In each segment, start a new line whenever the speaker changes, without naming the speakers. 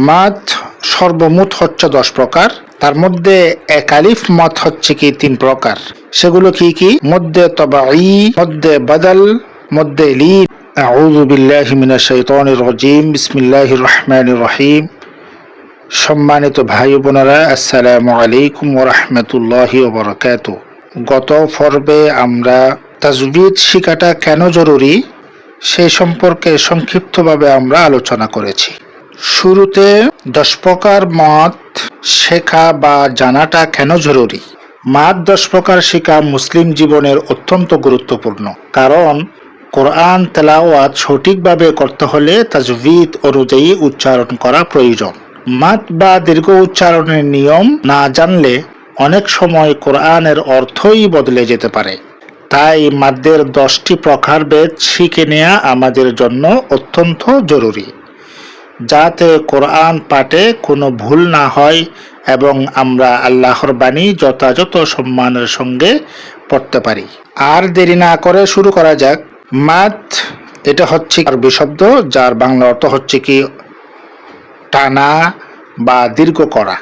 মাদ সর্বমোট হচ্ছে দশ প্রকার তার মধ্যে একালিফ মত হচ্ছে কি তিন প্রকার সেগুলো কি কি মধ্যে তবাই মধ্যে বদল মধ্যে লি أعوذ بالله من الشيطان الرجيم بسم الله الرحمن الرحيم সম্মানিত ভাই ও বোনেরা আসসালামু আলাইকুম ওরহমতুল্লাহি ওবরাকাত গত পর্বে আমরা তাজবিদ শিখাটা কেন জরুরি সেই সম্পর্কে সংক্ষিপ্তভাবে আমরা আলোচনা করেছি শুরুতে দশ প্রকার মত শেখা বা জানাটা কেন জরুরি? মাত দশ প্রকার শেখা মুসলিম জীবনের অত্যন্ত গুরুত্বপূর্ণ। কারণ কোরআন তেলাওয়াত সঠিকভাবে করতে হলে তাজবিদ অনুযায়ী উচ্চারণ করা প্রয়োজন। মাত বা দীর্ঘ উচ্চারণের নিয়ম না জানলে অনেক সময় কোরআনের অর্থই বদলে যেতে পারে। তাই মাদ্যের দশটি প্রকারভেদ শিখে নেওয়া আমাদের জন্য অত্যন্ত জরুরি। যাতে কোরআন পাঠে কোনো ভুল না হয় এবং আমরা আল্লাহর বাণী যথাযথ সম্মানের সঙ্গে পড়তে পারি। আর দেরি না করে শুরু করা যাক। মাত, এটা হচ্ছে আরবি শব্দ, যার বাংলা অর্থ হচ্ছে কি টানা বা দীর্ঘ করা।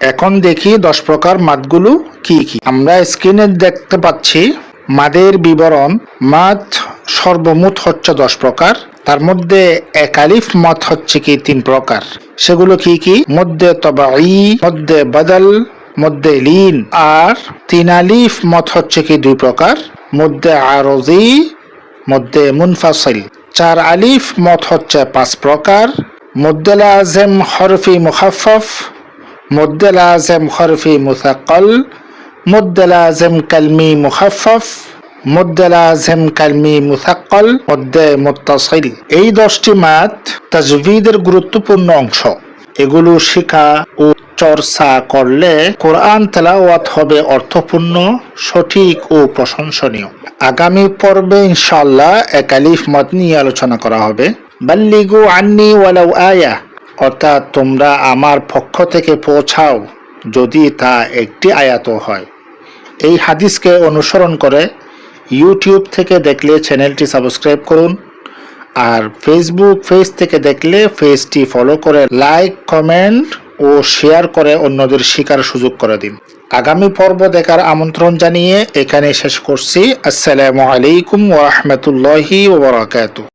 এখন দেখি দশ প্রকার মাদগুলো কি কি। আমরা স্ক্রিনে দেখতে পাচ্ছি মাদের বিবরণ। মাদ সর্বমোট হচ্ছে দশ প্রকার। তার মধ্যে একালিফ মত হচ্ছে কি তিন প্রকার। সেগুলো কি কি? মধ্যে তবাই মধ্যে বদল, মধ্যে লিন। আর তিন আলিফ, মত হচ্ছে কি দুই প্রকার। মধ্যে আরজি, মধ্যে মুনফাসিল। চার আলিফ, মত হচ্ছে পাঁচ প্রকার। মধ্যে লাজেম, হরফি মুখাফফ মধ্যে লাজেম, হরফি মুসাকল মধ্যে লাজেম, কালমি মুখাফফ মধ্যে লাজেম কালমি মুসাক্কল মুত্তাসিল এই দশটি মাত তাজভিদের গুরুত্বপূর্ণ অংশ। এগুলো শিখা ও চর্চা করলে কোরআন তেলাওয়াত হবে অর্থপূর্ণ, সঠিক ও প্রশংসনীয়। আগামী পর্বে ইনশাল্লাহ একালিফ মত নিয়ে আলোচনা করা হবে। বাল্লিগু আন্নি ওয়ালাউ আয়া। অর্থাৎ তোমরা আমার পক্ষ থেকে পৌঁছাও যদি তা একটি আয়াত হয়। এই হাদিসকে অনুসরণ করে ইউটিউব থেকে দেখলে চ্যানেলটি সাবস্ক্রাইব করুন আর ফেসবুক পেজ থেকে দেখলে পেজটি ফলো করে লাইক কমেন্ট ও শেয়ার করে অন্যদের শিকার সুযোগ করে দিন। আগামী পর্ব দেখার আমন্ত্রণ জানিয়ে এখানে শেষ করছি। আসসালামু আলাইকুম ওরহমতুল্লাহি ওবরাকাতু